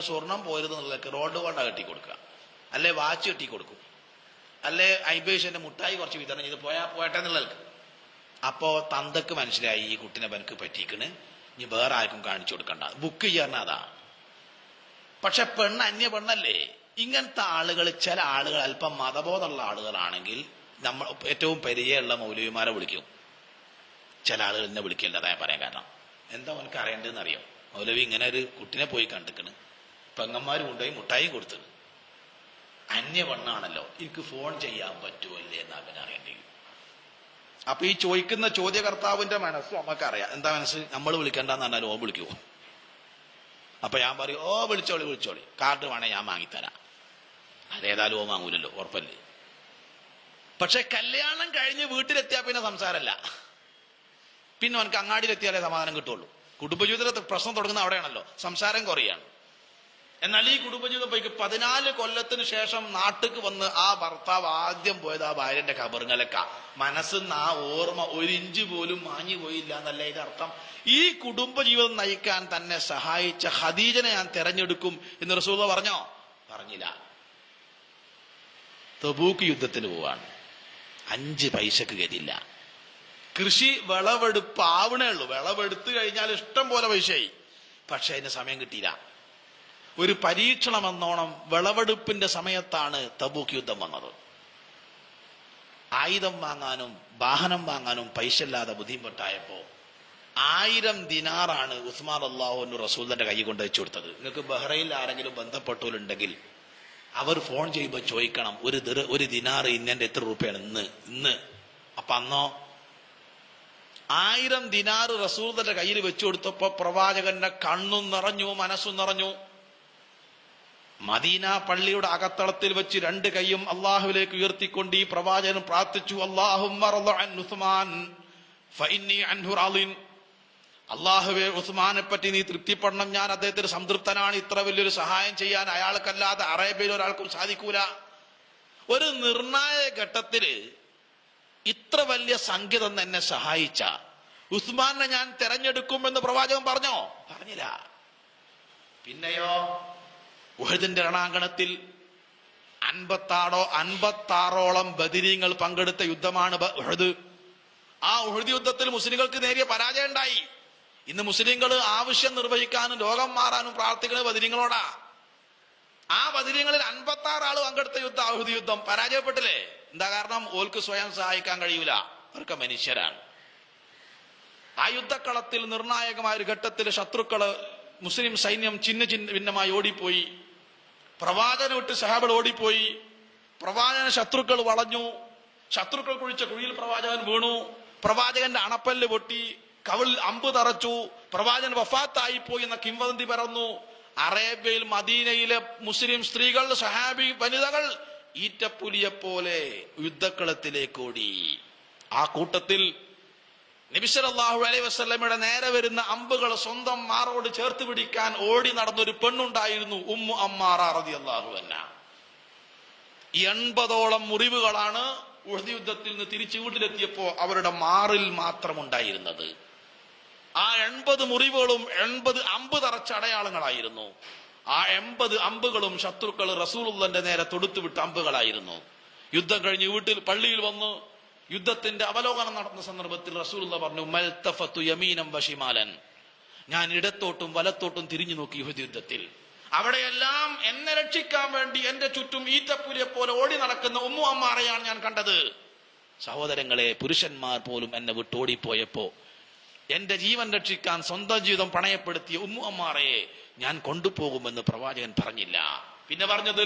സ്വർണം പോരുത് എന്നുള്ളതൊക്കെ റോഡ് കൊണ്ട കെട്ടി കൊടുക്കുക. അല്ലെ വാച്ച് കെട്ടി കൊടുക്കും. അല്ലെ അയ്യേഷന്റെ മുട്ടായി കുറച്ച് വിതരണം ചെയ്ത് പോയാ പോയട്ടെ എന്നുള്ളവർക്ക് അപ്പോ തന്തക്ക് മനസ്സിലായി ഈ കുട്ടിനെ ബനക്ക് പറ്റിക്കണ് ഇനി വേറെ ആർക്കും കാണിച്ചു കൊടുക്കണ്ട. ബുക്ക് ചെയ്യണ അതാ. പക്ഷെ പെണ്ണ് അന്യ പെണ്ണല്ലേ? ഇങ്ങനത്തെ ആളുകൾ ചില ആളുകൾ അല്പം മതബോധമുള്ള ആളുകളാണെങ്കിൽ നമ്മൾ ഏറ്റവും പരിചയമുള്ള മൗലവിമാരെ വിളിക്കും. ചില ആളുകൾ എന്നെ വിളിക്കില്ല അതാ പറയാൻ കാരണം. എന്താ അവനക്ക് അറിയേണ്ടതെന്ന് അറിയാം മൗലവി ഇങ്ങനെ ഒരു കുട്ടിനെ പോയി കണ്ടിക്കണ്. പെങ്ങന്മാരും കൊണ്ടുപോയി മുട്ടായി കൊടുത്തത് അന്യവണ്ണാണല്ലോ എനിക്ക് ഫോൺ ചെയ്യാൻ പറ്റുമോ ഇല്ലേ എന്ന് വരും. അപ്പൊ ഈ ചോദിക്കുന്ന ചോദ്യകർത്താവിന്റെ മനസ്സ് നമുക്കറിയാം. എന്താ മനസ്സ്? നമ്മൾ വിളിക്കണ്ടെന്ന് പറഞ്ഞാൽ ഓ വിളിക്കുമോ അപ്പൊ ഞാൻ പറയും ഓ വിളിച്ചോളി വിളിച്ചോളി. കാർഡ് വേണേ ഞാൻ വാങ്ങിത്തരാം. അതേതായാലും ഓ വാങ്ങൂലല്ലോ ഉറപ്പല്ലേ? പക്ഷെ കല്യാണം കഴിഞ്ഞ് വീട്ടിലെത്തിയാ പിന്നെ സംസാരമല്ല പിന്നെ അവനക്ക് അങ്ങാടിയിലെത്തിയാലേ സമാധാനം കിട്ടുള്ളൂ. കുടുംബജീവിതത്തിൽ പ്രശ്നം തുടങ്ങുന്ന അവിടെയാണല്ലോ. സംസാരം കുറയാണ്. എന്നാൽ ഈ കുടുംബജീവിതം പതിനാല് കൊല്ലത്തിന് ശേഷം നാട്ടിക്ക് വന്ന് ആ ഭർത്താവ് ആദ്യം പോയത് ആ ഭാര്യന്റെ കബറിങ്ങലക്ക. മനസ്സിന്ന് ആ ഓർമ്മ ഒരു ഇഞ്ച് പോലും മാഞ്ഞു പോയില്ല എന്നല്ല ഇതിന്റെ അർത്ഥം? ഈ കുടുംബജീവിതം നയിക്കാൻ തന്നെ സഹായിച്ച ഹദീജനെ ഞാൻ തെരഞ്ഞെടുക്കും എന്ന് റസൂദ പറഞ്ഞോ? പറഞ്ഞില്ല. തബൂക്ക് യുദ്ധത്തിന് പോവാണ്. അഞ്ച് പൈസക്ക് ഗതിയില്ല. കൃഷി വിളവെടുപ്പ് ആവണേ ഉള്ളൂ. വിളവെടുത്തു കഴിഞ്ഞാൽ ഇഷ്ടം പോലെ പൈസയായി. പക്ഷെ അതിന് സമയം കിട്ടിയില്ല. ഒരു പരീക്ഷണം എന്നോണം വിളവെടുപ്പിന്റെ സമയത്താണ് തബൂക്ക് യുദ്ധം വന്നത്. ആയുധം വാങ്ങാനും വാഹനം വാങ്ങാനും പൈസ ഇല്ലാതെ ബുദ്ധിമുട്ടായപ്പോ ആയിരം ദിനാറാണ് ഉസ്മാൻ അള്ളാഹുവിന് റസൂലിന്റെ കൈ കൊണ്ട് വെച്ചു കൊടുത്തത്. നിങ്ങൾക്ക് ബഹ്റയിൽ ആരെങ്കിലും ബന്ധപ്പെട്ടവരുണ്ടെങ്കിൽ അവർ ഫോൺ ചെയ്യുമ്പോൾ ചോദിക്കണം ഒരു ഒരു ദിനാർ ഇന്നെന്റെ എത്ര രൂപയാണ് ഇന്ന്? ഇന്ന്. അപ്പൊ അന്നോ? ആയിരം ദിനാർ റസൂലിന്റെ കയ്യിൽ വെച്ചു കൊടുത്തപ്പോ പ്രവാചകന്റെ കണ്ണും നിറഞ്ഞു മനസ്സും നിറഞ്ഞു. മദീന പള്ളിയുടെ അകത്തളത്തിൽ വെച്ച് രണ്ട് കൈയും അള്ളാഹുവിലേക്ക് ഉയർത്തിക്കൊണ്ട് ഈ പ്രവാചകൻ പ്രാർത്ഥിച്ചു അള്ളാഹും അള്ളാഹുവെ ഉസ്മാനെ പറ്റി നീ തൃപ്തിപ്പെടണം. ഞാൻ അദ്ദേഹത്തിന് സംതൃപ്തനാണ്. ഇത്ര വലിയൊരു സഹായം ചെയ്യാൻ അയാൾക്കല്ലാതെ അറേബ്യയിൽ ഒരാൾക്കും സാധിക്കൂല. ഒരു നിർണായക ഘട്ടത്തിൽ ഇത്ര വലിയ സംഖ്യ തന്നെ എന്നെ സഹായിച്ച ഉസ്മാനെ ഞാൻ തെരഞ്ഞെടുക്കുമെന്ന് പ്രവാചകൻ പറഞ്ഞോ? പറഞ്ഞില്ല. പിന്നെയോ? ഉഹദിന്റെ രണാങ്കണത്തിൽ അൻപത്താറോ അൻപത്താറോളം ബദിരീങ്ങൾ പങ്കെടുത്ത യുദ്ധമാണ് ഉഹദ്. ആ ഉഹദ് യുദ്ധത്തിൽ മുസ്ലിങ്ങൾക്ക് നേരിയ പരാജയം ഉണ്ടായി. ഇന്ന് മുസ്ലിങ്ങൾ ആവശ്യം നിർവഹിക്കാനും ലോകം മാറാനും പ്രാർത്ഥിക്കുന്നത് ബദിരീങ്ങളോടാ ആ ബദിരീങ്ങളിൽ അൻപത്തി ആറ് ആൾ പങ്കെടുത്ത യുദ്ധം ഉഹദ് യുദ്ധം പരാജയപ്പെട്ടില്ലേ? എന്താ കാരണം? ഓൽക്ക് സ്വയം സഹായിക്കാൻ കഴിയൂല. അവർക്ക് മനുഷ്യരാണ്. ആ യുദ്ധക്കളത്തിൽ നിർണായകമായ ഒരു ഘട്ടത്തിൽ ശത്രുക്കൾ മുസ്ലിം സൈന്യം ചിന്ന ചിന്ന ഭിന്നമായി ഓടിപ്പോയി. പ്രവാചകനെ വിട്ട് സഹാബികൾ ഓടിപ്പോയി. പ്രവാചകന ശത്രുക്കൾ വളഞ്ഞു. ശത്രുക്കൾ കുഴിച്ച കുഴിയിൽ പ്രവാചകൻ വീണു. പ്രവാചകന്റെ അണപ്പല്ല് പൊട്ടി. കവിളിൽ അമ്പ് തറച്ചു. പ്രവാചകൻ വഫാത്തായി പോയി എന്ന കിംവദന്തി പരന്നു. അറേബ്യയിൽ മദീനയിലെ മുസ്ലിം സ്ത്രീകൾ സഹാബി വനിതകൾ ഈറ്റപ്പുലിയെ പോലെ യുദ്ധക്കളത്തിലേക്ക് ഓടി. ആ കൂട്ടത്തിൽ നബിസലാഹു അലൈ വസ്ലമയുടെ നേരെ വരുന്ന അമ്പുകൾ സ്വന്തം മാറോട് ചേർത്ത് പിടിക്കാൻ ഓടി നടന്നൊരു പെണ്ണുണ്ടായിരുന്നു ഉമ്മു അമ്മാറ റതി അള്ളാഹു അല്ല എൺപതോളം മുറിവുകളാണ് ഉഹദ് യുദ്ധത്തിൽ നിന്ന് തിരിച്ചു വീട്ടിലെത്തിയപ്പോ അവരുടെ മാറിൽ മാത്രം ഉണ്ടായിരുന്നത് ആ എൺപത് മുറിവുകളും എൺപത് അമ്പ് തറച്ച അടയാളങ്ങളായിരുന്നു. ആ എൺപത് അമ്പുകളും ശത്രുക്കൾ റസൂലുള്ളന്റെ നേരെ തൊടുത്തുവിട്ട അമ്പുകളായിരുന്നു. യുദ്ധം കഴിഞ്ഞ് വീട്ടിൽ പള്ളിയിൽ വന്ന്. യുദ്ധത്തിന്റെ അവലോകനം നടന്ന സന്ദർഭത്തിൽ റസൂൽ പറഞ്ഞു മൽത്തഫത്തു യമീനം വഷിമാലൻ ഞാൻ ഇടത്തോട്ടും വലത്തോട്ടും തിരിഞ്ഞു നോക്കി യുദ്ധത്തിൽ. അവിടെയെല്ലാം എന്നെ രക്ഷിക്കാൻ വേണ്ടി എന്റെ ചുറ്റും ഈറ്റപ്പുലിയെ പോലെ ഓടി നടക്കുന്ന ഉമ്മു അമ്മാറയാണ് ഞാൻ കണ്ടത്. സഹോദരങ്ങളെ പുരുഷന്മാർ പോലും എന്നെ വിട്ട് വിട്ടോടിപ്പോയപ്പോ എന്റെ ജീവൻ രക്ഷിക്കാൻ സ്വന്തം ജീവിതം പണയപ്പെടുത്തിയ ഉമ്മു അമ്മാറയെ ഞാൻ കൊണ്ടുപോകുമെന്ന് പ്രവാചകൻ പറഞ്ഞില്ല. പിന്നെ പറഞ്ഞത്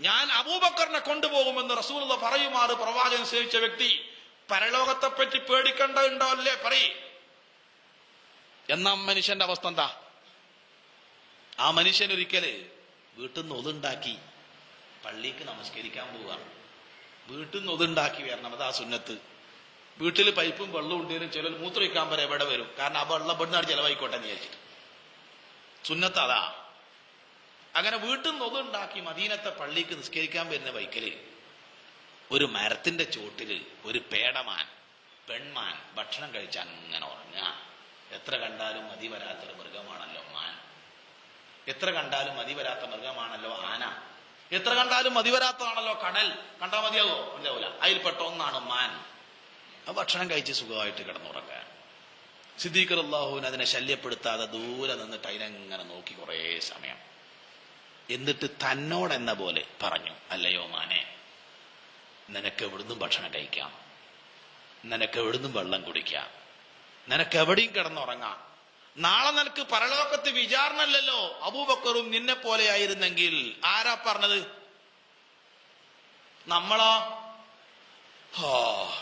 ഞാൻ അബൂബക്കറിനെ കൊണ്ടുപോകുമെന്ന് റസൂൽ പറയുമാറ് പ്രവാചകൻ സേവിച്ച വ്യക്തി. പരലോകത്തെ പറ്റി പേടിക്കേണ്ടതുണ്ടോ അല്ലേ പറയ്. എന്നാ മനുഷ്യന്റെ അവസ്ഥ എന്താ? ആ മനുഷ്യൻ ഒരിക്കൽ വീട്ടിൽ നിന്ന് ഒതുണ്ടാക്കി പള്ളിക്ക് നമസ്കരിക്കാൻ പോവുകയാണ്. വീട്ടിൽ നിന്ന് ഒതുണ്ടാക്കി വരണം അതാ സുന്നത്ത്. വീട്ടിൽ പൈപ്പും വെള്ളവും ഉണ്ടെങ്കിലും ചിലർ മൂത്രമൊഴിക്കാൻ വരെ എവിടെ വരും? കാരണം ആ വെള്ളം പെടുന്നാട് ചിലവായിക്കോട്ടെ എന്ന് വിചാരിച്ചിട്ട്. സുന്നത്ത് അതാ. അങ്ങനെ വീട്ടിൽ നിന്ന് ഒതുണ്ടാക്കി മദീനത്തെ പള്ളിക്ക് നിസ്കരിക്കാൻ വരുന്ന വൈക്കൽ ഒരു മരത്തിന്റെ ചോട്ടിൽ ഒരു പേടമാൻ പെൺമാൻ ഭക്ഷണം കഴിച്ച് അങ്ങനെ ഉറങ്ങുക. എത്ര കണ്ടാലും മതി വരാത്തൊരു മൃഗമാണല്ലോ മാൻ. എത്ര കണ്ടാലും മതി വരാത്ത മൃഗമാണല്ലോ ആന. എത്ര കണ്ടാലും മതി വരാത്തതാണല്ലോ കടൽ. കണ്ടാൽ മതിയാവോ? മതിയാവൂല അതിൽപ്പെട്ട ഒന്നാണ് മാൻ. ആ ഭക്ഷണം കഴിച്ച് സുഖമായിട്ട് കിടന്നുറങ്ങാൻ സിദ്ദീഖർ അള്ളാഹുവിന് അതിനെ ശല്യപ്പെടുത്താതെ ദൂരെ നിന്നിട്ട് അതിനെങ്ങനെ നോക്കി കുറേ സമയം. എന്നിട്ട് തന്നോടെന്ന പോലെ പറഞ്ഞു അല്ലയോ മാനെ നിനക്ക് എവിടുന്നും ഭക്ഷണം കഴിക്കാം. നിനക്ക് എവിടുന്നും വെള്ളം കുടിക്കാം. നിനക്ക് എവിടെയും കിടന്നുറങ്ങാം. നാളെ നിനക്ക് പരലോകത്ത് വിചാരണല്ലോ അബൂബക്കറും നിന്നെ പോലെ ആയിരുന്നെങ്കിൽ ആരാ പറഞ്ഞത്? നമ്മളോ? ആ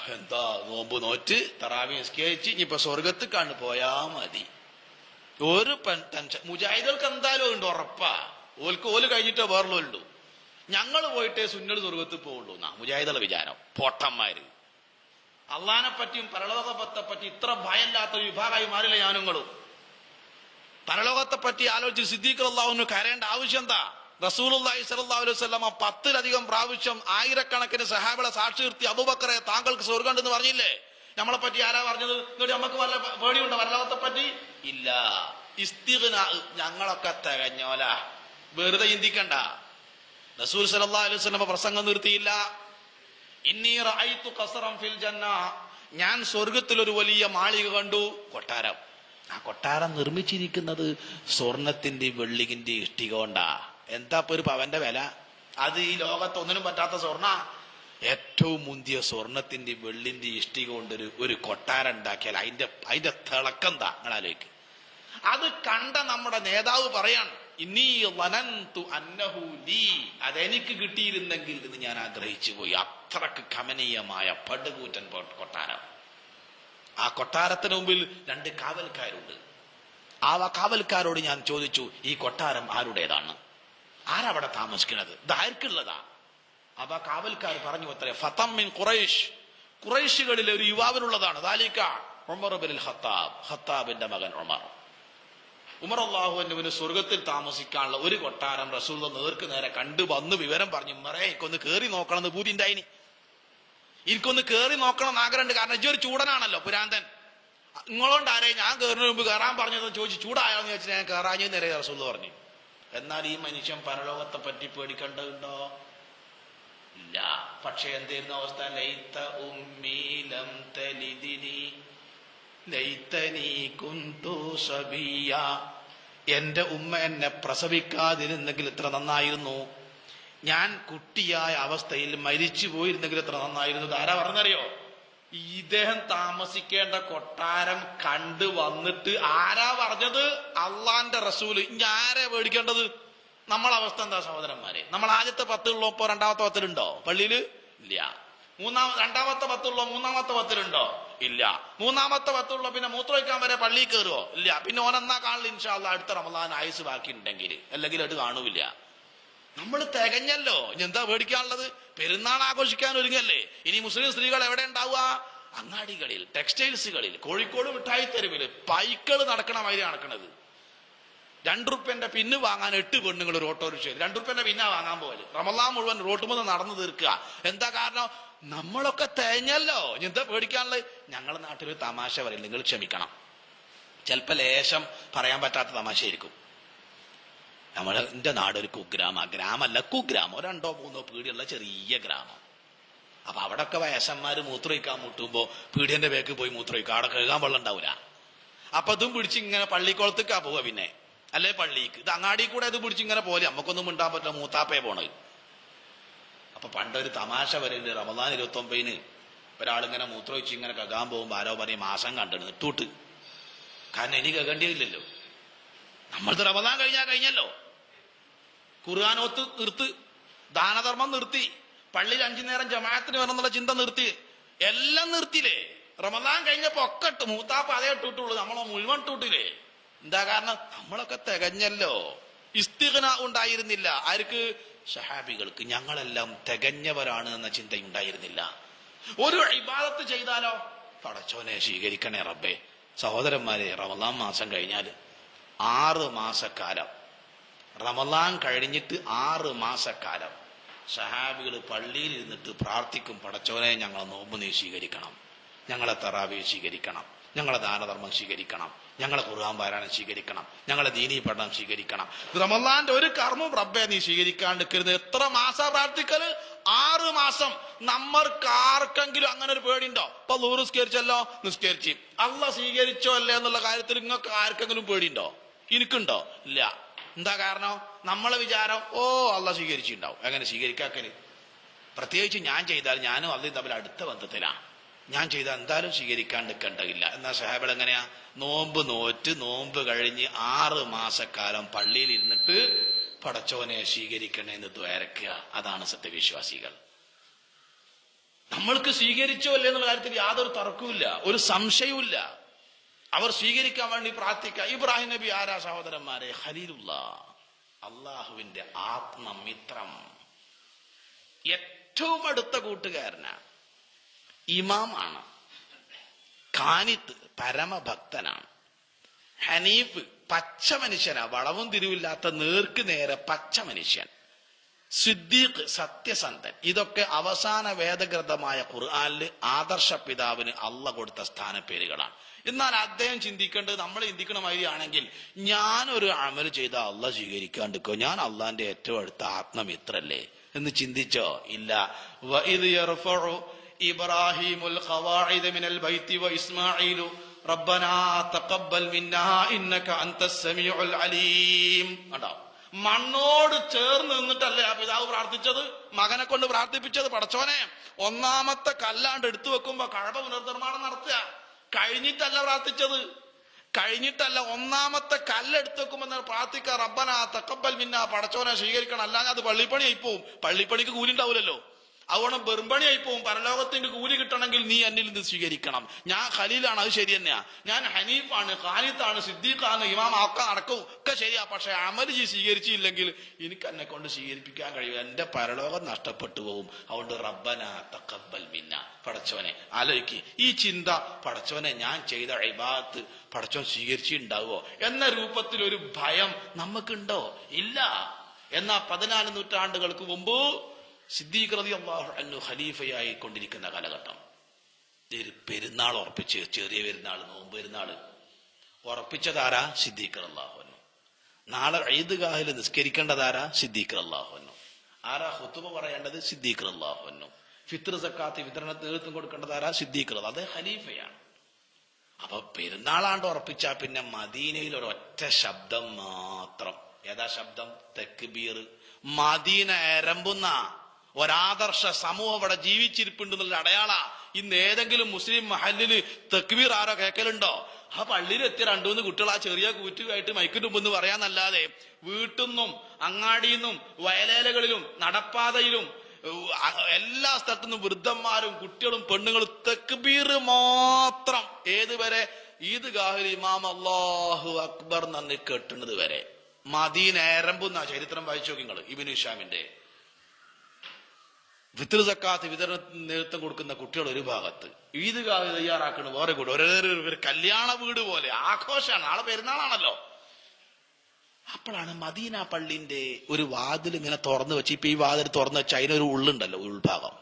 എന്താ നോമ്പ് നോറ്റ് തറാവി നിസ്കരിച്ച് ഇനിയിപ്പൊ സ്വർഗത്ത് കണ്ടു പോയാ മതി. ഒരു ടെൻഷൻ എന്തായാലും ഉണ്ട് ഉറപ്പാ. ഓൽക്ക് ഓൽ കഴിഞ്ഞിട്ടേ വേറുള്ളൂ. ഞങ്ങൾ പോയിട്ടേ സുന്നൽ സ്വർഗത്ത് പോവുള്ളൂ എന്നാ മുജാഹിദുള്ള വിചാരം. പൊട്ടന്മാര്. അള്ളഹാനെ പറ്റിയും പരലോകത്തെ പറ്റി ഇത്ര ഭയമില്ലാത്ത വിഭാഗമായി മാറില്ല ഞാനുങ്ങളും. പരലോകത്തെ പറ്റി ആലോചിച്ച് സിദ്ദീഖ് അള്ളാഹുന് കരയേണ്ട ആവശ്യം എന്താ? റസൂലുള്ളാഹി സ്വല്ലല്ലാഹു അലൈഹി വസല്ലമ പത്തിലധികം പ്രാവശ്യം ആയിരക്കണക്കിന് സഹാബികളെ സാക്ഷി നിർത്തി അബുബക്കറെ താങ്കൾക്ക് സ്വർഗമുണ്ടെന്ന് പറഞ്ഞില്ലേ? നമ്മളെ പറ്റി ആരാ പറഞ്ഞത്? എന്നിട്ട് നമുക്ക് വല്ല പേടിയുണ്ടോ? പരലോകത്തെ പറ്റി? ഇല്ല. ഇസ്തിഗ്ന ഞങ്ങളൊക്കെ തികഞ്ഞോല. വെറുതെ ചിന്തിക്കണ്ട. റസൂൽ സല്ലല്ലാഹു അലൈഹി വസല്ലമ പ്രസംഗം നിർത്തിയില്ല. ഫിൽ ജന്ന. ഞാൻ സ്വർഗത്തിൽ ഒരു വലിയ മാളിക കണ്ടു. കൊട്ടാരം. ആ കൊട്ടാരം നിർമ്മിച്ചിരിക്കുന്നത് സ്വർണത്തിന്റെ വെള്ളികിന്റെ ഇഷ്ടിക കൊണ്ടാ. എന്താ ഇപ്പൊ ഒരു പവന്റെ വില? അത് ഈ ലോകത്ത് ഒന്നിനും പറ്റാത്ത സ്വർണ. ഏറ്റവും മുന്തിയ സ്വർണത്തിന്റെ വെള്ളിന്റെ ഇഷ്ടിക കൊണ്ടൊരു ഒരു കൊട്ടാരം ഉണ്ടാക്കിയാൽ അതിന്റെ അതിന്റെ തിളക്കം എന്താ? അത് കണ്ട നമ്മുടെ നേതാവ് പറയാണ് അതെനിക്ക് കിട്ടിയിരുന്നെങ്കിൽ എന്ന് ഞാൻ ആഗ്രഹിച്ചു പോയി. അത്രയ്ക്ക് കമനീയമായ പടുകൂറ്റൻ കൊട്ടാരം. ആ കൊട്ടാരത്തിന് മുമ്പിൽ രണ്ട് കാവൽക്കാരുണ്ട്. ആ കാവൽക്കാരോട് ഞാൻ ചോദിച്ചു ഈ കൊട്ടാരം ആരുടേതാണ്? ആരവിടെ താമസിക്കുന്നത്? ഇതാർക്കുള്ളതാ അപ്പൊ ആ കാവൽക്കാർ പറഞ്ഞു അത്രേ ഫതം മിൻ ഖുറൈഷ്. ഒരു യുവാവിനുള്ളതാണ്. ദാലിക ഉമർ ബിൻ ഖത്താബ്. ഖത്താബിന്റെ മകൻ ഉമർ. ഉമർ അള്ളാഹുവിന് സ്വർഗത്തിൽ താമസിക്കാനുള്ള ഒരു കൊട്ടാരം റസൂൽ നേർക്ക് നേരെ കണ്ടു വന്ന് വിവരം പറഞ്ഞു ഉമറേ എനിക്കൊന്ന് കേറി നോക്കണം എന്ന് പൂതി ഉണ്ടായിനി. എനിക്കൊന്ന് കേറി നോക്കണം എന്ന് ആഗ്രഹമുണ്ട്. കാരണം ഇജ്ജൊരു ചൂടനാണല്ലോ പുരാന്തൻ. നിങ്ങളോണ്ട് ആരെ ഞാൻ കയറുന്നതിന് മുമ്പ് കയറാൻ പറഞ്ഞതെന്ന് ചോദിച്ചു ചൂടായോ എന്ന് ചോദിച്ചാൽ ഞാൻ കയറാഞ്ഞു നേരെ റസൂൽ പറഞ്ഞു. എന്നാൽ ഈ മനുഷ്യൻ പരലോകത്തെ പറ്റി പേടിക്കേണ്ടതുണ്ടോ? ഇല്ല. പക്ഷെ എന്തായിരുന്നു അവസ്ഥ? ലൈത്ത ഉമ്മീലം തലിദിനി കുന്തു സബിയ എന്റെ ഉമ്മ എന്നെ പ്രസവിക്കാതിരുന്നെങ്കിൽ ഇത്ര നന്നായിരുന്നു. ഞാൻ കുട്ടിയായ അവസ്ഥയിൽ മരിച്ചു പോയിരുന്നെങ്കിൽ ഇത്ര നന്നായിരുന്നു. ആരാ പറഞ്ഞറിയോ? ഇദ്ദേഹം താമസിക്കേണ്ട കൊട്ടാരം കണ്ടു വന്നിട്ട് ആരാ പറഞ്ഞത്? അള്ളാന്റെ റസൂൽ. ആരാ പേടിക്കേണ്ടത്? നമ്മളെ അവസ്ഥ എന്താ സഹോദരന്മാരെ? നമ്മൾ ആദ്യത്തെ പത്തുള്ളപ്പോ രണ്ടാമത്തെ പത്തിലുണ്ടോ? പള്ളിയിൽ? ഇല്ല. മൂന്നാം രണ്ടാമത്തെ പത്തുള്ളോ മൂന്നാമത്തെ പത്തിലുണ്ടോ ഇല്ല. മൂന്നാമത്തെ പത്തുള്ളോ പിന്നെ മൂത്രമൊഴിക്കാൻ വരെ പള്ളിയിൽ കയറുമോ ഇല്ല. പിന്നെ ഓനെന്നാ കാണില്ല ഇൻഷാല്ല അടുത്ത റമദാൻ ആയുസ് ബാക്കി ഉണ്ടെങ്കിൽ അല്ലെങ്കിൽ അത് കാണൂല നമ്മൾ തികഞ്ഞല്ലോ. ഇനി എന്താ പേടിക്കാനുള്ളത്? പെരുന്നാൾ ആഘോഷിക്കാൻ ഒരുങ്ങല്ലേ? ഇനി മുസ്ലിം സ്ത്രീകൾ എവിടെ ഉണ്ടാവുക? അങ്ങാടികളിൽ ടെക്സ്റ്റൈൽസുകളിൽ കോഴിക്കോട് മിഠായി തെരുവിൽ പൈക്കൾ നടക്കണ മാതിരി നടക്കണത്. രണ്ടു റുപ്യന്റെ പിന്ന് വാങ്ങാൻ എട്ട് പെണ്ണുങ്ങൾ ഒരു ഓട്ടോറിക്ഷയിൽ. രണ്ടു റുപ്യന്റെ പിന്നാ വാങ്ങാൻ പോകൽ റമലാൻ മുഴുവൻ റോട്ടുമെന്ന് നടന്നു തീർക്കുക. എന്താ കാരണം? നമ്മളൊക്കെ തേഞ്ഞല്ലോ. എന്താ പേടിക്കാനുള്ളത്? ഞങ്ങളുടെ നാട്ടിൽ ഒരു തമാശ പറയും. നിങ്ങൾ ക്ഷമിക്കണം. ചിലപ്പോ ലേശം പറയാൻ പറ്റാത്ത തമാശയായിരിക്കും. നമ്മളെ എന്റെ നാട് ഒരു കുഗ്രാമ. ഗ്രാമല്ല കുഗ്രാമം? രണ്ടോ മൂന്നോ പീടിയുള്ള ചെറിയ ഗ്രാമം. അപ്പൊ അവിടെ ഒക്കെ വയസ്സന്മാര് മൂത്രമൊഴിക്കാൻ മുട്ടുമ്പോ പീടിയന്റെ ബേക്ക് പോയി മൂത്രമൊഴിക്കുക അവിടെ കഴുകാൻ വെള്ളം ഉണ്ടാവില്ല അപ്പൊ അതും പിടിച്ച് ഇങ്ങനെ പള്ളിക്കുളത്തേക്കാ പോവാ പിന്നെ. അല്ലെ പള്ളിക്ക്? ഇത് അങ്ങാടി കൂടെ ഇത് പിടിച്ച് ഇങ്ങനെ പോലെ നമുക്കൊന്നും മിണ്ടാൻ പറ്റില്ല. മൂത്താപ്പേ പോണത്. അപ്പൊ പണ്ടൊരു തമാശ വരുന്നുണ്ട് റമദാൻ ഇരുപത്തി ഒമ്പതിന് ഒരാളിങ്ങനെ മൂത്രമൊഴിച്ച് ഇങ്ങനെ കകാൻ പോകുമ്പോ ആരോ പറയും മാസം കണ്ടിരുന്നു ഇട്ടൂട്ട്. കാരണം എനിക്ക് കകേണ്ടിയില്ലല്ലോ നമ്മൾക്ക് റമദാൻ കഴിഞ്ഞാൽ കഴിഞ്ഞല്ലോ. ഖുർആാനോത്ത് നിർത്ത് ദാനധർമ്മം നിർത്തി പള്ളിയിൽ അഞ്ചു നേരം ജമാഅത്തിന് വരണമെന്നുള്ള ചിന്ത നിർത്തി എല്ലാം നിർത്തിയില്ലേ? റമദാൻ കഴിഞ്ഞപ്പോ ഒക്കെ ഇട്ട് മൂത്താപ്പ് അതേ ഇട്ടിട്ടുള്ളൂ നമ്മളെ മുഴുവൻ ഇട്ടിട്ടില്ലേ? എന്താ കാരണം? നമ്മളൊക്കെ തികഞ്ഞല്ലോ. ഇസ്തിഹന ഉണ്ടായിരുന്നില്ല. ആർക്ക്? ഷഹാബികൾക്ക് ഞങ്ങളെല്ലാം തികഞ്ഞവരാണ് എന്ന ചിന്തയുണ്ടായിരുന്നില്ല. ഒരു ഇബാദത്ത് ചെയ്താലോ? പടച്ചോനെ സ്വീകരിക്കണേ റബ്ബേ. സഹോദരന്മാരെ റമദാൻ മാസം കഴിഞ്ഞാൽ ആറ് മാസക്കാലം. റമദാൻ കഴിഞ്ഞിട്ട് ആറ് മാസക്കാലം. സഹാബികൾ പള്ളിയിൽ ഇരുന്നിട്ട് പ്രാർത്ഥിക്കും പടച്ചോനെ ഞങ്ങളെ നോമ്പ് നീ സ്വീകരിക്കണം. ഞങ്ങളെ തറാവി സ്വീകരിക്കണം. ഞങ്ങളെ ദാനധർമ്മം സ്വീകരിക്കണം. ഞങ്ങളെ ഖുർആൻ പാരായണം സ്വീകരിക്കണം. ഞങ്ങളെ ദീനീ പഠനം സ്വീകരിക്കണം. റമദാന്റെ ഒരു കർമ്മം റബ്ബെ നീ സ്വീകരിക്കാണ്ടിരിക്കരുത്. എത്ര മാസം പ്രാർത്ഥിക്കൽ? ആറ് മാസം. നമ്മൾക്ക് ആർക്കെങ്കിലും അങ്ങനെ ഒരു പേടിയുണ്ടോ? ഇപ്പൊ നൂറ് നിസ്കരിച്ചല്ലോ? നിസ്കരിച്ച്. അല്ല സ്വീകരിച്ചോ അല്ലേ എന്നുള്ള കാര്യത്തിൽ നിങ്ങൾക്ക് ആർക്കെങ്കിലും പേടിയുണ്ടോ? എനിക്കുണ്ടോ? ഇല്ല. എന്താ കാരണം? നമ്മളെ വിചാരം ഓ അല്ല സ്വീകരിച്ചിട്ടുണ്ടാവും. എങ്ങനെ സ്വീകരിക്കാക്കൽ? പ്രത്യേകിച്ച് ഞാൻ ചെയ്താൽ ഞാനും അല്ലയും തമ്മിൽ അടുത്ത ബന്ധത്തിലാണ് ഞാൻ ചെയ്ത എന്തായാലും സ്വീകരിക്കാണ്ടിരിക്കേണ്ടതില്ല എന്നാൽ സഹാബിൾ എങ്ങനെയാ? നോമ്പ് നോറ്റ് നോമ്പ് കഴിഞ്ഞ് ആറ് മാസക്കാലം പള്ളിയിൽ ഇരുന്നിട്ട് പടച്ചോനെ സ്വീകരിക്കണേ എന്ന് ദ്വരക്കുക. അതാണ് സത്യവിശ്വാസികൾ. നമ്മൾക്ക് സ്വീകരിച്ചോ അല്ലേ എന്നുള്ള കാര്യത്തിൽ യാതൊരു തർക്കവുമില്ല. ഒരു സംശയവുമില്ല. അവർ സ്വീകരിക്കാൻ വേണ്ടി പ്രാർത്ഥിക്കുക. ഇബ്രാഹിം നബി ആരാ സഹോദരന്മാരെ? ഹലീലുള്ള അള്ളാഹുവിന്റെ ആത്മമിത്രം. ഏറ്റവും അടുത്ത കൂട്ടുകാരനാണ് ഇമാമാണ് കാനിത്ത് പരമഭക്തനാണ്. ഹനീഫ് പച്ച മനുഷ്യനാ. വളവും തിരിവില്ലാത്ത നേർക്ക് നേരെ പച്ച മനുഷ്യൻ. സിദ്ദീഖ് സത്യസന്ധൻ. ഇതൊക്കെ അവസാന വേദഗ്രന്ഥമായ ഖുർആാനിൽ ആദർശ പിതാവിന് അള്ള കൊടുത്ത സ്ഥാനപ്പേരുകളാണ്. എന്നാൽ അദ്ദേഹം ചിന്തിക്കേണ്ടത് നമ്മൾ ചിന്തിക്കണ മാതിരിയാണെങ്കിൽ ഞാനൊരു അമൽ ചെയ്ത അള്ള സ്വീകരിക്കാണ്ടിക്കോ ഞാൻ അള്ളാന്റെ ഏറ്റവും അടുത്ത ആത്മമിത്രല്ലേ? എന്ന് ചിന്തിച്ചോ? ഇല്ല. ഇബ്രാഹിമുൽ മിനൽ വ റബ്ബനാ തഖബ്ബൽ മിന്നാ ഇന്നക അൻതസ് സമീഉൽ അലീം. മണ്ണോട് ചേർന്ന് നിന്നിട്ടല്ലേ ആ പിതാവ് പ്രാർത്ഥിച്ചത്? മകനെ കൊണ്ട് പ്രാർത്ഥിപ്പിച്ചത് പടച്ചോനെ. ഒന്നാമത്തെ കല്ലാണ്ട് എടുത്തു വെക്കുമ്പോ കഴവ പുനർനിർമ്മാണം നടത്തുക. കഴിഞ്ഞിട്ടല്ല പ്രാർത്ഥിച്ചത്. കഴിഞ്ഞിട്ടല്ല ഒന്നാമത്തെ കല്ലെടുത്ത് വെക്കുമ്പോ പ്രാർത്ഥിക്ക റബ്ബനാ തക്കപ്പൽ മിന്ന. പടച്ചോനെ സ്വീകരിക്കണം. അല്ലാതെ അത് പള്ളിപ്പണി ആയി പോവും. പള്ളിപ്പണിക്ക് കൂലി ഉണ്ടാവില്ലല്ലോ അതുകൊണ്ട് ബെറുമ്പണിയായി പോകും പരലോകത്തിന്റെ കൂലി കിട്ടണമെങ്കിൽ നീ എന്നിൽ നിന്ന് സ്വീകരിക്കണം. ഞാൻ ഖലീലാണ് അത് ശരി തന്നെയാ. ഞാൻ ഹനീഫാണ് ഖാലിത്താണ് സിദ്ദീഖാണ് ഇമാം ആക്ക നടക്കും ഒക്കെ ശരിയാ. പക്ഷെ അമൽ ജി സ്വീകരിച്ചില്ലെങ്കിൽ എനിക്ക് എന്നെ കൊണ്ട് സ്വീകരിപ്പിക്കാൻ കഴിയും എന്റെ പരലോകം നഷ്ടപ്പെട്ടു പോവും. അതുകൊണ്ട് റബ്ബന തക്കബൽ മിന്ന. പടച്ചവനെ ആലോചിക്ക്. ഈ ചിന്ത പടച്ചവനെ ഞാൻ ചെയ്ത ഇബാത്ത് പടച്ചവൻ സ്വീകരിച്ചിട്ടുണ്ടാവോ എന്ന രൂപത്തിൽ ഒരു ഭയം നമുക്കുണ്ടോ? ഇല്ല. എന്നാ പതിനാല് നൂറ്റാണ്ടുകൾക്ക് മുമ്പ് സിദ്ദീഖ് റതി അള്ളാഹു അന്നു ഖലീഫയായി കൊണ്ടിരിക്കുന്ന കാലഘട്ടം ഒരു പെരുന്നാൾ ഉറപ്പിച്ച് ചെറിയ പെരുന്നാൾ നോമ്പ് പെരുന്നാൾ. ഉറപ്പിച്ചതാരാ? സിദ്ദീഖ് അള്ളാഹുന്നു നാളെ ഈദ്ഗാഹിൽ നിസ്കരിക്കേണ്ടതാരാ? സിദ്ദീഖ് അള്ളാഹുന്നു ആരാ ഹുത്തുബ പറയേണ്ടത്? സിദ്ദീഖ് അള്ളാഹുന്നു ഫിത്ർ സക്കാത്ത് വിതരണ നേതൃത്വം കൊടുക്കേണ്ടതാരാ? സിദ്ദീഖ് അത് ഖലീഫയാണ്. അപ്പൊ പെരുന്നാളാണ്ട് ഉറപ്പിച്ചാ പിന്നെ മദീനയിൽ ഒരു ഒറ്റ ശബ്ദം മാത്രം. ഏതാ ശബ്ദം? തെക്ക് ബീർ മദീന എരമ്പുന്ന. ഒരാദർശ സമൂഹം അവിടെ ജീവിച്ചിരിപ്പുണ്ട് എന്നുള്ള അടയാള. ഇന്ന് ഏതെങ്കിലും മുസ്ലിം മഹലിൽ തെക്വീർ ആരോ കേക്കലുണ്ടോ? ആ പള്ളിയിൽ എത്തിയ രണ്ടു മൂന്ന് കുട്ടികൾ ആ ചെറിയ കൂറ്റുമായിട്ട് മൈക്കിന്റെ മുമ്പ് പറയാന്നല്ലാതെ വീട്ടിൽ നിന്നും അങ്ങാടിയിൽ നിന്നും വയലേലകളിലും നടപ്പാതയിലും എല്ലാ സ്ഥലത്തുനിന്നും വൃദ്ധന്മാരും കുട്ടികളും പെണ്ണുങ്ങളും തെക്കുബീർ മാത്രം. ഏതുവരെ ഈദ് ഗാഹിൽ ഇമാം അള്ളാഹു അക്ബർ നന്ദി കെട്ടുന്നത് വരെ. മദീനേരമ്പുന്ന ചരിത്രം വായിച്ചു നോക്കി നിങ്ങൾ ഇബിൻ ഇഷാമിന്റെ വിത്തൃ സക്കാത്ത് വിതരണത്തിന് നേതൃത്വം കൊടുക്കുന്ന കുട്ടികൾ ഒരു ഭാഗത്ത്. ഈദ് ഗാഹ് തയ്യാറാക്കുന്ന വേറെ കൂടെ. ഒരേ കല്യാണ വീട് പോലെ. ആഘോഷമാണ്. നാളെ പെരുന്നാളാണല്ലോ. അപ്പോഴാണ് മദീന പള്ളിന്റെ ഒരു വാതിൽ ഇങ്ങനെ തുറന്നു വെച്ച് ഇപ്പൊ ഈ വാതിൽ തുറന്നു വെച്ച് അതിനൊരു ഉള്ളുണ്ടല്ലോ ഉൾഭാഗം.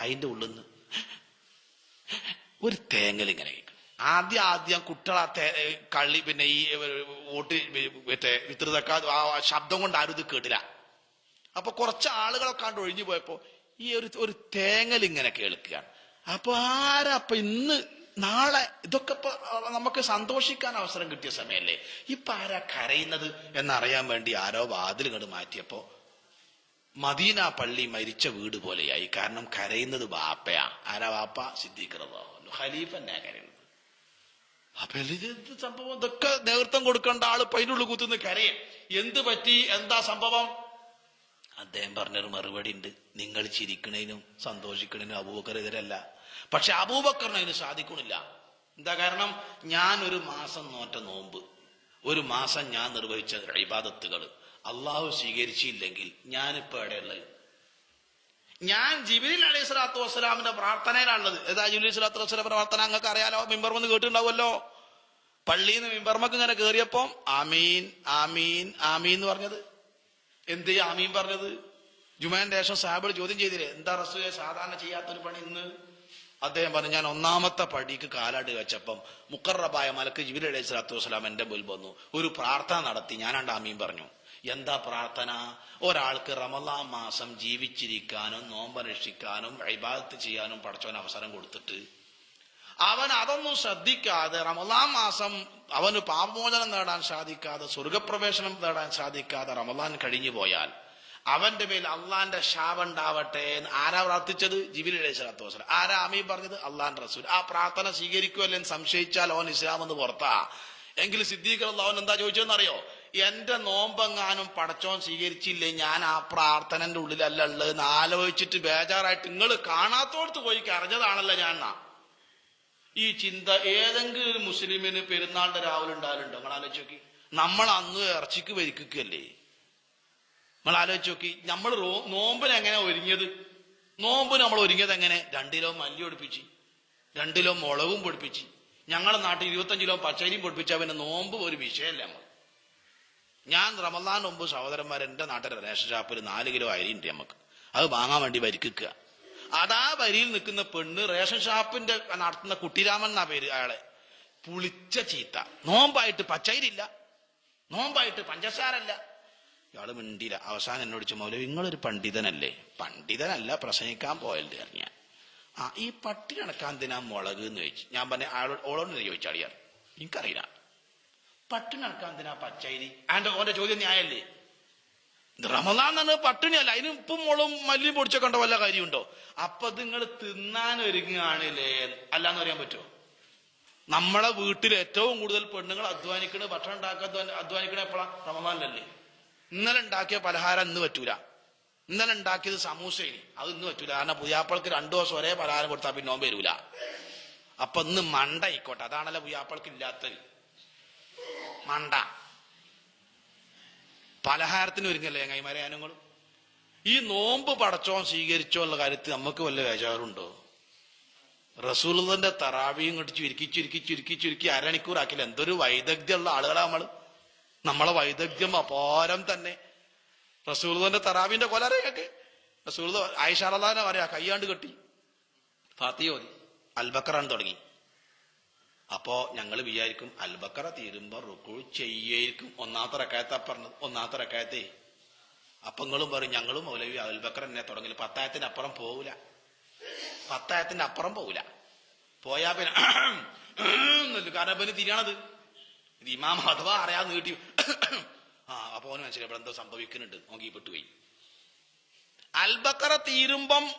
അതിന്റെ ഉള്ളിന്ന്. ഒരു തേങ്ങൽ ഇങ്ങനെ ആദ്യം ആദ്യം തേ കള്ളി പിന്നെ ഈ വോട്ട് മറ്റേ ആ ശബ്ദം കൊണ്ട് ആരും ഇത് കേട്ടില്ല. അപ്പൊ കുറച്ച് ആളുകളൊക്കെ കണ്ട് ഒഴിഞ്ഞു പോയപ്പോ ഈ ഒരു ഒരു തേങ്ങൽ ഇങ്ങനെ കേൾക്കുകയാണ്. അപ്പൊ ആരാ അപ്പൊ ഇന്ന് നാളെ ഇതൊക്കെ ഇപ്പൊ നമുക്ക് സന്തോഷിക്കാൻ അവസരം കിട്ടിയ സമയല്ലേ ഇപ്പൊ ആരാ കരയുന്നത് എന്നറിയാൻ വേണ്ടി ആരോ വാതിൽ കണ്ട് മാറ്റിയപ്പോ മദീന പള്ളി മരിച്ച വീട് പോലെയായി. കാരണം കരയുന്നത് വാപ്പയാ ആരാ വാപ്പ സിദ്ദീഖ് ഖലീഫ എന്നാ കരയുന്നത്. അപ്പൊ സംഭവം? ഇതൊക്കെ നേതൃത്വം കൊടുക്കേണ്ട ആൾ പൈനുള്ളിൽ കുത്തുന്ന കരയും. എന്ത് പറ്റി? എന്താ സംഭവം? അദ്ദേഹം പറഞ്ഞൊരു മറുപടി ഉണ്ട്. നിങ്ങൾ ചിരിക്കണേനും സന്തോഷിക്കണേനും അബൂബക്കർ എതിരല്ല പക്ഷെ അബൂബക്കറിന് അതിന് സാധിക്കണില്ല എന്താ കാരണം? ഞാൻ ഒരു മാസം നോറ്റ നോമ്പ്. ഒരു മാസം ഞാൻ നിർവഹിച്ച ഇബാദത്തുകൾ. അള്ളാഹു സ്വീകരിച്ചില്ലെങ്കിൽ ഞാനിപ്പോ എവിടെയുള്ളത്? ഞാൻ ജിബിലിൽ അലൈഹി സ്വലാത്തു വസ്സലാമിന്റെ പ്രാർത്ഥനയിലാണുള്ളത്. ഏതാ ജിബിലി സ്വലാത്തു വസ്സലാം പ്രാർത്ഥന നിങ്ങൾക്ക് അറിയാലോ? മിമ്പർമെന്ന് കേട്ടിട്ടുണ്ടാവുമല്ലോ. പള്ളിയിൽ നിന്ന് മിമ്പർമക്ക് ഇങ്ങനെ കയറിയപ്പം ആമീൻ ആമീൻ ആമീൻ എന്ന് പറഞ്ഞത് എന്ത് ആമീൻ പറഞ്ഞത്? ജുമാൻ ശേഷം സാബിൾ ചോദ്യം ചെയ്തില്ലേ? എന്താ റസൂലെ സാധാരണ ചെയ്യാത്തൊരു പണി ഇന്ന്? അദ്ദേഹം പറഞ്ഞു ഞാൻ ഒന്നാമത്തെ പടിക്ക് കാലാട് വെച്ചപ്പം മുക്കറബായ മലക്ക് ജിബിൽ അലൈഹി സ്വലാത്തു വസ്സലാം എന്റെ മുൻപ് വന്നു. ഒരു പ്രാർത്ഥന നടത്തി ഞാനാണ്ട് അമീൻ പറഞ്ഞു. എന്താ പ്രാർത്ഥന? ഒരാൾക്ക് റമലാം മാസം ജീവിച്ചിരിക്കാനും നോമ്പനുഷ്ഠിക്കാനും ഇബാദത്ത് ചെയ്യാനും പഠിച്ചവൻ അവസരം കൊടുത്തിട്ട് അവൻ അതൊന്നും ശ്രദ്ധിക്കാതെ റമദാൻ മാസം അവന് പാപമോചനം നേടാൻ സാധിക്കാതെ സ്വർഗപ്രവേശനം നേടാൻ സാധിക്കാതെ റമലാൻ കഴിഞ്ഞു പോയാൽ അവന്റെ മേൽ അള്ളാന്റെ ശാപുണ്ടാവട്ടെ എന്ന് ആരാ പ്രാർത്ഥിച്ചത്? ജിബിലി അലൈഹി സ്വലാത്തു വസ്സലാം. ആരാ അമീ പറഞ്ഞത്? അള്ളാന്റെ റസൂൽ. ആ പ്രാർത്ഥന സ്വീകരിക്കുമല്ലേ എന്ന് സംശയിച്ചാൽ അവൻ ഇസ്ലാം എന്ന് പുറത്താ. എങ്കിൽ സിദ്ദീഖ് അവൻ എന്താ ചോദിച്ചതെന്നറിയോ? എന്റെ നോമ്പെങ്ങാനും പടച്ചോൻ സ്വീകരിച്ചില്ലേ? ഞാൻ ആ പ്രാർത്ഥനന്റെ ഉള്ളിലല്ല ഉള്ളത് എന്ന് ആലോചിച്ചിട്ട് ബേജാറായിട്ട് നിങ്ങൾ കാണാത്തോടത്ത് പോയി കരഞ്ഞതാണല്ലോ ഞാൻ. ഈ ചിന്ത ഏതെങ്കിലും മുസ്ലിമിന് പെരുന്നാളിന്റെ രാവിലെ ഉണ്ടാകലുണ്ടോ? നിങ്ങൾ ആലോചിച്ച് നോക്കി. നമ്മൾ അന്ന് ഇറച്ചിക്ക് വരിക്കുകയല്ലേ? നിങ്ങൾ ആലോചിച്ച് നോക്കി. നമ്മൾ നോമ്പിന് എങ്ങനെ ഒരുങ്ങിയത്? നോമ്പ് നമ്മൾ ഒരുങ്ങിയത് എങ്ങനെ? രണ്ടിലോ മല്ലി ഒടിപ്പിച്ച് രണ്ടിലോ മുളകും പൊടിപ്പിച്ച്. ഞങ്ങളുടെ നാട്ടിൽ ഇരുപത്തഞ്ച് കിലോ പച്ചരിയും പൊടിപ്പിച്ച പിന്നെ നോമ്പ് ഒരു വിഷയമല്ല നമ്മൾ. ഞാൻ റമദാൻ മുമ്പ് സഹോദരന്മാർ എന്റെ നാട്ടിലെ റേഷൻ ഷാപ്പിൽ നാല് കിലോ അരി ഉണ്ട് നമുക്ക്. അത് വാങ്ങാൻ വേണ്ടി വരിക്കുക അതാ വരിയിൽ നിൽക്കുന്ന പെണ്ണ് റേഷൻ ഷാപ്പിന്റെ നടത്തുന്ന കുട്ടിരാമൻ എന്നാ പേര് അയാളെ. പുളിച്ച ചീത്ത. നോമ്പായിട്ട് പച്ചയിരില്ല നോമ്പായിട്ട് പഞ്ചസാരല്ല ഇയാൾ മിണ്ടിയില്ല. അവസാനം എന്നോട് മൗലവി നിങ്ങളൊരു പണ്ഡിതനല്ലേ? പണ്ഡിതനല്ല പ്രസംഗിക്കാൻ പോയല്ലേ അറിഞ്ഞ ആ ഈ പട്ടി കണക്കാൻ എന്തിനാ മുളക്? എന്ന് ചോദിച്ചു. ഞാൻ പറഞ്ഞ അയാളോട് ഓളോട് ചോദിച്ചാളിയാർ എനിക്കറിയില്ല. പട്ടി നടക്കാൻ എന്തിനാ പച്ചരി? ആൻഡ് ഓന്റെ ചോദ്യം ന്യായല്ലേ? റമദാൻ തന്നെ പട്ടിണിയല്ല. അതിന് ഉപ്പും മുളും മല്ലിയും പൊടിച്ചൊക്കെ ഉണ്ടോ വല്ല കാര്യമുണ്ടോ? അപ്പൊ നിങ്ങൾ തിന്നാൻ ഒരുങ്ങുകയാണില്ലേ അല്ലാന്ന് പറയാൻ പറ്റുമോ? നമ്മളെ വീട്ടിൽ ഏറ്റവും കൂടുതൽ പെണ്ണുങ്ങൾ അധ്വാനിക്കണ ഭക്ഷണം ഉണ്ടാക്കാൻ അധ്വാനിക്കണ എപ്പോഴാണ് റമദാനിലല്ലേ. ഇന്നലെ ഉണ്ടാക്കിയ പലഹാരം ഇന്ന് പറ്റൂല. ഇന്നലെ ഉണ്ടാക്കിയത് സമൂസയിൽ അത് ഇന്ന് പറ്റൂല. കാരണം പുയ്യാപ്പൾക്ക് രണ്ടു ദിവസം ഒരേ പലഹാരം കൊടുത്താൽ പിന്നെ ഓൻ വരൂല. അപ്പൊ ഇന്ന് മണ്ട ആയിക്കോട്ടെ. അതാണല്ലോ പുയ്യാപ്പൾക്ക് ഇല്ലാത്തത്. മണ്ട. പലഹാരത്തിന് ഒരുങ്ങല്ലേ കൈമാരെ അനുങ്ങളും ഈ നോമ്പ് പടച്ചോ സ്വീകരിച്ചോ ഉള്ള കാര്യത്തിൽ നമുക്ക് വല്ല വേചാറുണ്ടോ റസൂലിന്റെ തറാവിയും കൊണ്ട് ചുരുക്കി ചുരുക്കി ചുരുക്കി ചുരുക്കി അരമണിക്കൂറാക്കില്ല. എന്തൊരു വൈദഗ്ധ്യമുള്ള ആളുകളാ നമ്മൾ. നമ്മളെ വൈദഗ്ധ്യം അപാരം തന്നെ. റസൂലിന്റെ തറാവിന്റെ കൊല അറിയാക്കെ റസൂൽ ആയിഷാറല്ലാനെ പറയാ കൈയാണ്ട് കെട്ടി. ഫാത്തിയോതി അൽബക്കറാൻ തുടങ്ങി. അപ്പോ ഞങ്ങൾ വിചാരിക്കും അൽബക്കറ തീരുമ്പോ റുക്കു ചെയ്യായിരിക്കും ഒന്നാമത്തെ റക്കായത്താ പറഞ്ഞത് ഒന്നാമത്തെ റക്കായത്തേ. അപ്പങ്ങളും പറയും ഞങ്ങളും മൗലവി അൽബക്കർ എന്നെ തുടങ്ങി പത്തായത്തിന് അപ്പുറം പോവില്ല പത്തായത്തിന്റെ അപ്പുറം പോവില്ല പോയാ പിന്നെ. കാരണം പിന്നെ തിരിയണത്. ഇത് ഇമാം അഥവാ അറിയാതെ നീട്ടി. ആ അപ്പൊ അവന് മനസ്സിലായി. ഇവിടെ എന്തോ സംഭവിക്കുന്നുണ്ട്. നോക്കി പെട്ടുപോയി. അൽബക്കറ തീരുമ്പം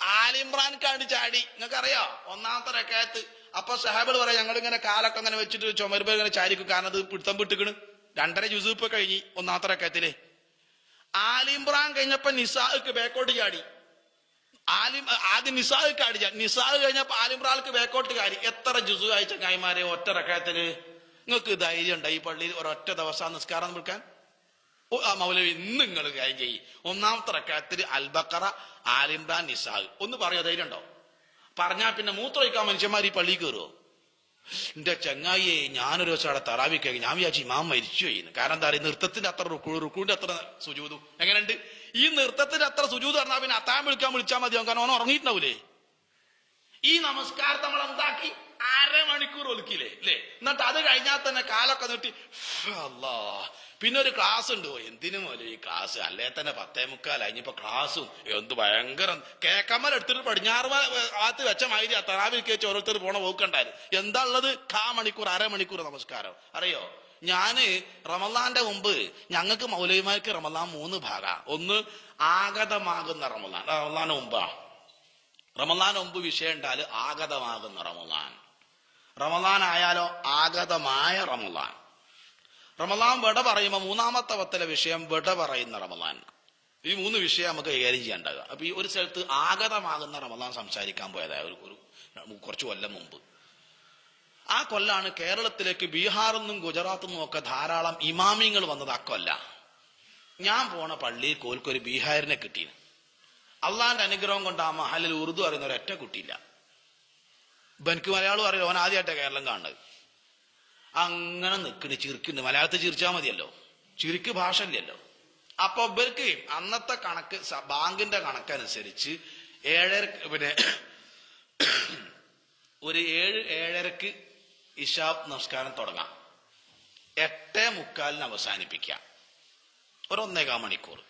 ആലിമ്രാൻ കാണ്ട് ചാടി. നിങ്ങൾക്ക് അറിയോ ഒന്നാമത്തെ റക്കായത്ത്. അപ്പൊ സഹാബികൾ പറയാം ഞങ്ങൾ ഇങ്ങനെ കാലൊക്കെ അങ്ങനെ വെച്ചിട്ട് ചുമരുമ്പോ ഇങ്ങനെ ചാരിക്കും. കാരണം അത് പിടുത്തം വിട്ടുക്കണ് രണ്ടര ജുസ് ഇപ്പൊ കഴിഞ്ഞ് ഒന്നാമത്തെ റക്കായത്തിൽ. ആലിമ്രാൻ കഴിഞ്ഞപ്പോ നിസാഹ്ക്ക് ബാക്കോട്ട് ചാടി. ആലിം ആദ്യം നിസാഹ് കാടി. നിസാഹ് കഴിഞ്ഞപ്പോ ആലിംബ്രാൾക്ക് ബാക്കോട്ട് ചാടി എത്ര ജുസു അയച്ച കായ്മാരെ ഒറ്റ റക്കത്തിൽ നിങ്ങൾക്ക് ധൈര്യം ഉണ്ട്? ഈ പള്ളിയിൽ ഒരൊറ്റ ദിവസം നിസ്കാരം വിൽക്കാൻ മൗലവി ഇന്ന് നിങ്ങൾ കാര്യം ചെയ്യും. ഒന്നാമത്തെ റക്കായത്തിൽ അൽബക്കറ ആലിംറാൻ നിസാഹ്. ഒന്ന് പറയോ? ധൈര്യം ഉണ്ടോ? പറഞ്ഞാ പിന്നെ മൂത്രമൊഴിക്കാൻ മനുഷ്യന്മാർ ഈ പള്ളിയിൽ കയറുമോ എന്റെ ചങ്ങായിയെ ഞാനൊരു ദിവസം അവിടെ തറാവി കഴിഞ്ഞു ഞാൻ വിചാരിച്ചു ഇമാം മരിച്ചു ചെയ്യുന്നു കാരണം എന്താ പറയുക നൃത്തത്തിന്റെ അത്ര റുക്കു റുക്കുവിന്റെ അത്ര സുജൂതു. എങ്ങനെയുണ്ട്? ഈ നൃത്തത്തിന്റെ അത്ര സുജൂത് പറഞ്ഞാൽ പിന്നെ അത്താൻ വിളിക്കാൻ വിളിച്ചാൽ മതിയാവും കാരണം ഓൻ ഉറങ്ങിയിട്ടുണ്ടാവൂലേ? ഈ നമസ്കാരം നമ്മൾ എന്താക്കി? അരമണിക്കൂർ ഒലുക്കിയില്ലേ അല്ലേ എന്നിട്ട് അത് കഴിഞ്ഞാൽ തന്നെ കാലൊക്കെ നീട്ടി അല്ലാ പിന്നെ ഒരു ക്ലാസ് ഉണ്ടോ. എന്തിനു പോലെ ഈ ക്ലാസ് അല്ലേ തന്നെ പത്തേ മുക്കാലായി ഇനിയിപ്പോ ക്ലാസ്സും എന്ത് ഭയങ്കര കേക്കമ്മൽ എടുത്തിട്ട് പടിഞ്ഞാറ് ഭാഗത്ത് വെച്ച മാതിരി തറാവിൽ കേച്ച് ഓരോരുത്തർ പോണ പോക്കണ്ടായി എന്താ ഉള്ളത്? കാ മണിക്കൂർ അരമണിക്കൂർ നമസ്കാരം. അറിയോ? ഞാൻ റമലാന്റെ മുമ്പ് ഞങ്ങൾക്ക് മൗലവിമാർക്ക് റമലാൻ മൂന്ന് ഭാഗ. ഒന്ന് ആഗതമാകുന്ന റമലാൻ റമലാന് മുമ്പാ. റമലാൻ മുമ്പ് വിഷയം ഉണ്ടാൽ ആഗതമാകുന്ന റമലാൻ റമലാൻ ആയാലോ ആഗതമായ റമദാൻ. റമദാൻ വിട പറയുമ്പോൾ മൂന്നാമത്തെ പത്തിലെ വിഷയം വിട പറയുന്ന റമദാൻ. ഈ മൂന്ന് വിഷയം നമുക്ക് കൈകാര്യം ചെയ്യാണ്ടാകുക അപ്പൊ ഈ ഒരു സ്ഥലത്ത് ആഗതമാകുന്ന റമദാൻ സംസാരിക്കാൻ പോയതായ ഒരു കുറച്ച് കൊല്ലം മുമ്പ്. ആ കൊല്ലാണ് കേരളത്തിലേക്ക് ബീഹാറിൽ നിന്നും ഗുജറാത്തിൽ നിന്നും ഒക്കെ ധാരാളം ഇമാമിങ്ങൾ വന്നത് ആ കൊല്ല. ഞാൻ പോണ പള്ളിയിൽ കോൽക്കൊരു ബീഹാറിനെ കിട്ടീന്. അള്ളാന്റെ അനുഗ്രഹം കൊണ്ട് ആ മഹലിൽ ഉറുദു അറിയുന്ന ഒരൊറ്റ കുട്ടിയില്ല. ഇപ്പൊ എനിക്ക് മലയാളം അറിയില്ല. ഓൻ ആദ്യമായിട്ടാണ് കേരളം കാണുന്നത്. അങ്ങനെ നിൽക്കണ് ചിരിക്കുന്നുണ്ട്. മലയാളത്തിൽ ചിരിച്ചാൽ മതിയല്ലോ. ചിരിക്ക് ഭാഷ ഇല്ലല്ലോ അപ്പൊ ഇവർക്ക് അന്നത്തെ കണക്ക് ബാങ്കിന്റെ കണക്കനുസരിച്ച് ഏഴര പിന്നെ ഒരു ഏഴ് ഏഴരക്ക് ഇഷാ നമസ്കാരം തുടങ്ങാം. എട്ടേ മുക്കാലിന് അവസാനിപ്പിക്കാം. ഒരു ഒന്നേകാൽ മണിക്കൂർ.